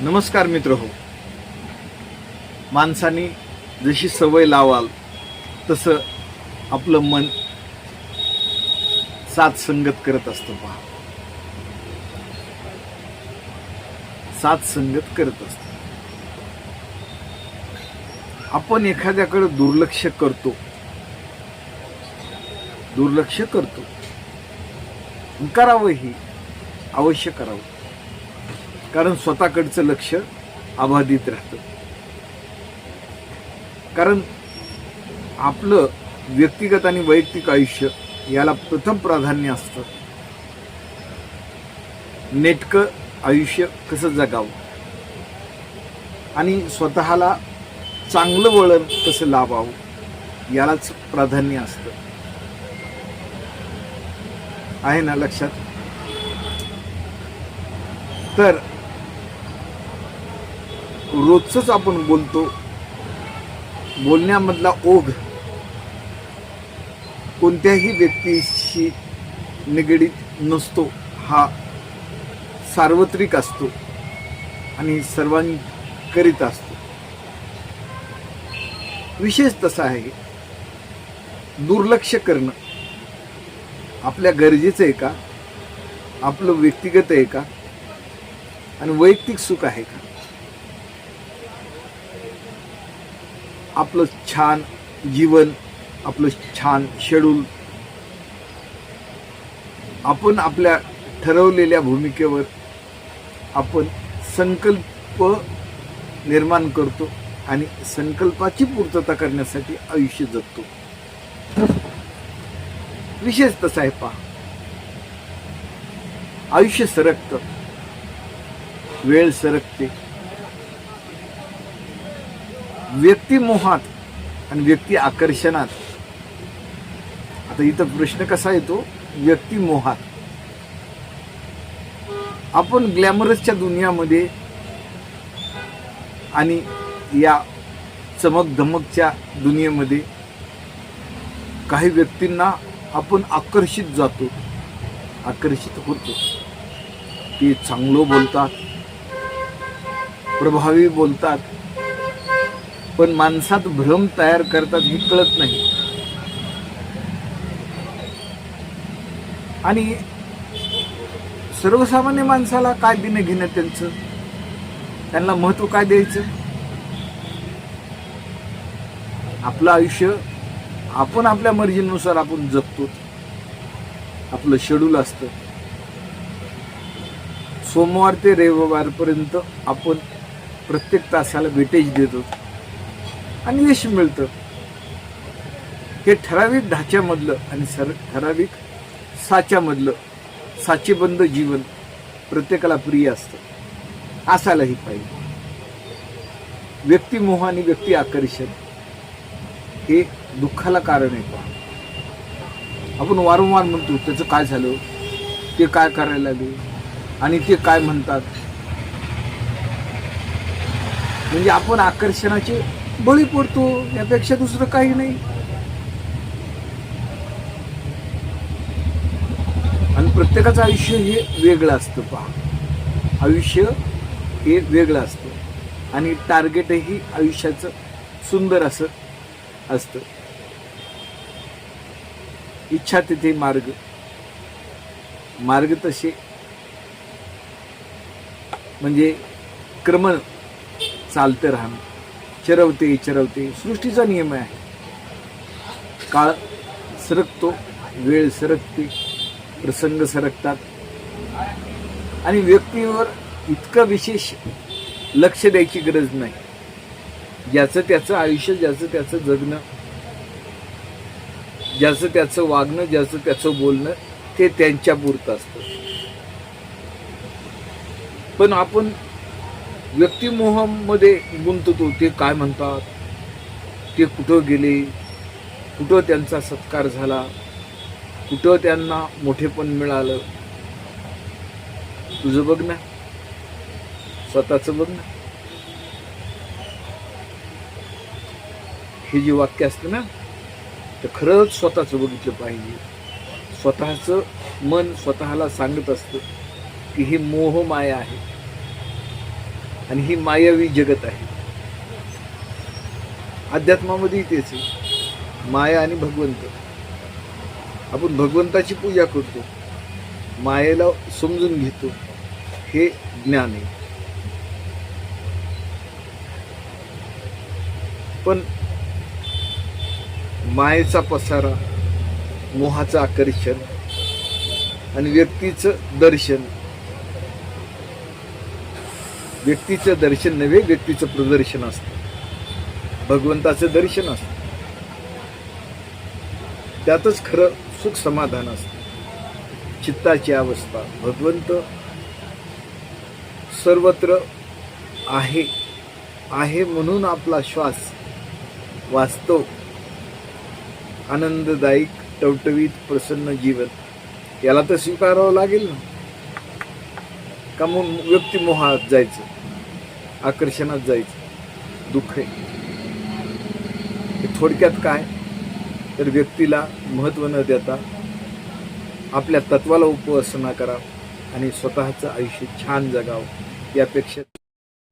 नमस्कार मित्र हो. माणसाने जशी सवय लावाल तसं आपलं मन साथ संगत करत असतं पहा. साथ संगत करत असत. आपण एखाद्याकडे दुर्लक्ष करतो. दुर्लक्ष करतो. करावंही अवश्य करावं. कारण स्वतःकडचं लक्ष अबाधित राहतं. कारण आपलं व्यक्तिगत आणि वैयक्तिक आयुष्य याला प्रथम प्राधान्य असतं. नेटकं आयुष्य कसं जगावं? आणि स्वतःला चांगलं वळण कसं लावावं? यालाच प्राधान्य असतं. आहे ना लक्षात? तर रोजच आपण बोलतो. बोलण्यामधला ओघ कोणत्याही व्यक्तीशी निगडीत नसतो. हा सार्वत्रिक असतो आणि सर्वांकरित असतो. विशेष तसा आहे दुर्लक्ष करणं आपल्या गरजेचं आहे का? आपलं व्यक्तिगत आहे का? आणि वैयक्तिक सुख आहे का? आपलं छान जीवन आपलं छान शेड्यूल आपण आपल्या ठरवलेल्या भूमिकेवर आपण संकल्प निर्माण करतो आणि संकल्पाची पूर्तता करण्यासाठी आयुष्य जगतो. विशेष तसा आहे पहा आयुष्य सरकतं वेळ सरकते. व्यक्तिमोहात आणि व्यक्ती आकर्षणात. आता इथं प्रश्न कसा येतो? व्यक्तिमोहात आपण ग्लॅमरसच्या दुनियामध्ये आणि या चमक धमकच्या दुनियेमध्ये काही व्यक्तींना आपण आकर्षित जातो आकर्षित होतो. ते चांगलं बोलतात प्रभावी बोलतात पण माणसात भ्रम तयार करतात हे कळत नाही. आणि सर्वसामान्य माणसाला काय देणं घेणं त्यांचं? त्यांना महत्त्व काय द्यायचं? आपलं आयुष्य आपण आपल्या मर्जीनुसार आपण जगतो. आपलं शेड्यूल असतं. सोमवार ते रविवारपर्यंत आपण प्रत्येक तासाला वेटेज देतो. आणि यश मिळतं. हे ठराविक ढाच्यामधलं आणि सर ठराविक साच्यामधलं साचेबंद जीवन प्रत्येकाला प्रिय असतं. असायलाही पाहिजे. व्यक्तिमोह आणि व्यक्ती आकर्षण हे दुःखाला कारण आहे पहा. आपण वारंवार म्हणतो त्याचं काय झालं? ते काय करायला लागले? आणि ते काय म्हणतात? म्हणजे आपण आकर्षणाचे बळी पडतो यापेक्षा दुसरं काही नाही. आणि प्रत्येकाचं आयुष्य हे वेगळं असतं पहा. आयुष्य हे वेगळं असतं. आणि टार्गेटही आयुष्याचं सुंदर असं असतं. इच्छा तिथे मार्ग. मार्ग तसे. म्हणजे क्रम चालतं राहणं. चरवते चरवते सृष्टीचा नियम आहे. काळ सरकतो वेळ सरकते प्रसंग सरकतात. आणि व्यक्तीवर इतकं विशेष लक्ष द्यायची गरज नाही. ज्याचं त्याचं आयुष्य ज्याचं त्याचं जगणं ज्याचं त्याचं वागणं ज्याचं त्याचं बोलणं ते त्यांच्या पुरतं असतं. पण आपण व्यक्तिमोहामध्ये गुंततो ते काय म्हणतात? ते कुठं गेले? कुठं त्यांचा सत्कार झाला? कुठं त्यांना मोठेपण मिळालं? तुझं बघ ना. स्वतःचं बघ ना. हे जे वाक्य असतं ना तर खरंच स्वतःचं बघितलं पाहिजे. स्वतःचं मन स्वतःला सांगत असतं की ही मोहमाया आहे. आणि ही मायावी जगत आहे. अध्यात्मामध्ये तेच आहे. माया आणि भगवंत. आपण भगवंताची पूजा करतो. मायेला समजून घेतो. हे ज्ञान आहे. पण मायेचा पसारा मोहाचं आकर्षण आणि व्यक्तीचं दर्शन व्यक्तीचं दर्शन नव्हे व्यक्तीचं प्रदर्शन असतं. भगवंताचं दर्शन असतं. त्यातच खरं सुख समाधान असतं. चित्ताची अवस्था. भगवंत सर्वत्र आहे आहे म्हणून आपला श्वास वास्तव आनंददायक टवटवीत प्रसन्न जीवन. याला तर स्वीकारावं लागेल ना? का मग व्यक्तिमोहात जायचं. आकर्षणात जायचं. दुःख आहे. थोडक्यात काय? तर व्यक्तीला महत्त्व न देता आपल्या तत्वाला उपासना करा आणि स्वतःचं आयुष्य छान जगावं. यापेक्षा